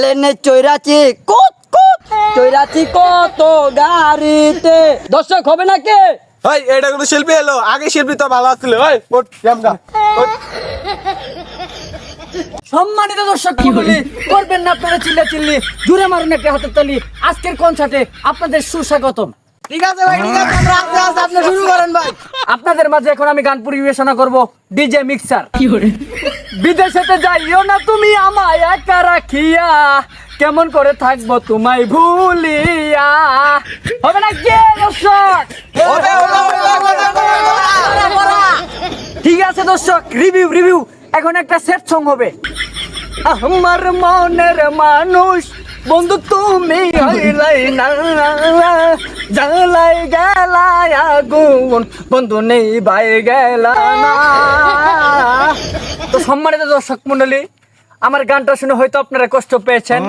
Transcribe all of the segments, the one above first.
প্লেনে চৈরাচি কুত কুত। চৈরাচি কত গাড়িতে। দর্শক হবে না কে ওই এটা কিন্তু শিল্পী এলো? আগে শিল্পী তো ভালো আসছিল ওই ওঠ ক্যামগা সম্মানিত দর্শক মণ্ডলী করবেন না আপনারা চিল্লা চিল্লি জুড়ে মারুন একটা হাতের তালি। আজকের কনসার্টে আপনাদের সুস্বাগতম। ঠিক আছে ভাই ঠিক আছে আমরা আস্তে আস্তে আপনি শুরু করেন ভাই। আপনাদের মাঝে এখন আমি গান পরিবেশনা করব ডিজে মিক্সার বিদেশেতে যাইও না তুমি আমায় একা রাখিয়া কেমন করে থাকব তোমায় ভুলিয়া হবে না কে দর্শক ঠিক আছে দর্শক রিভিউ রিভিউ এখন একটা সেট সং হবে আমার মনের মানুষ বন্ধু তুমি হইলাই না জ্বালাই গেলাই আগুন বন্ধু নেই ভাই গেলা না। তো সম্মানিত দর্শক মন্ডলী আমার গানটা শুনে হয়তো আপনারা কষ্ট পেয়েছেন।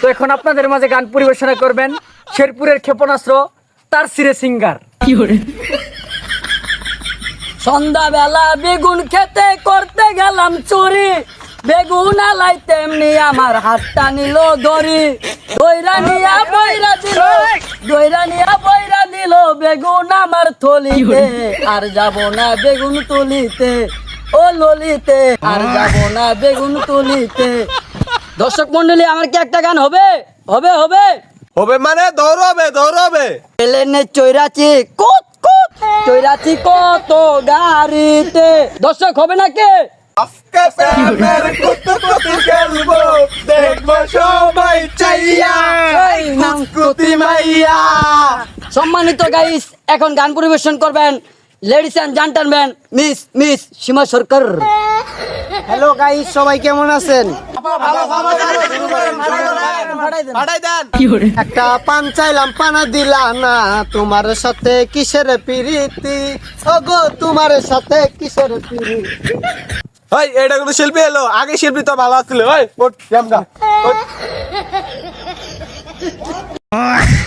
তো এখন আপনাদের মাঝে গান পরিবেশনা করবেন শেরপুরের ক্ষেপণাস্ত্র তার সিরে সিঙ্গার। সন্ধ্যাবেলা বেগুন খেতে করতে গেলাম চুরি। বেগুন আলাই তেমনি আমার হাতটা নিল ধরি দইরা নিয়া বইরা দিল দইরা নিয়া বইরা দিল বেগুন আমার থলিতে। আর যাব না বেগুন তুলিতে ও ললিতে আর যাব না বেগুন তুলিতে। দর্শক মন্ডলী আমার কি একটা গান হবে? হবে হবে। হবে মানে দৌড়বে দৌড়বে। প্লেনে চৈরাচি কুত কুত চৈরাচি কত গাড়িতে। দর্শক হবে না কে আজকে প্রেমের কুতুকুতি খেলব দেখব সবাই চাইয়া এই কুতি মাইয়া সম্মানিত গাইস এখন গান পরিবেশন করবেন ladies and gentleman miss miss Seema Sarkar. Hello guys সবাই কেমন আছেন? একটা পান চাইলাম পানা দিলা না তোমার সাথে কিসের পিরিতি? ওগো তোমার সাথে কিসের পিরিতি? ওই এটা কিন্তু শিল্পী এলো। আগে শিল্পী তো ভালো আসছিল ওই ওঠ।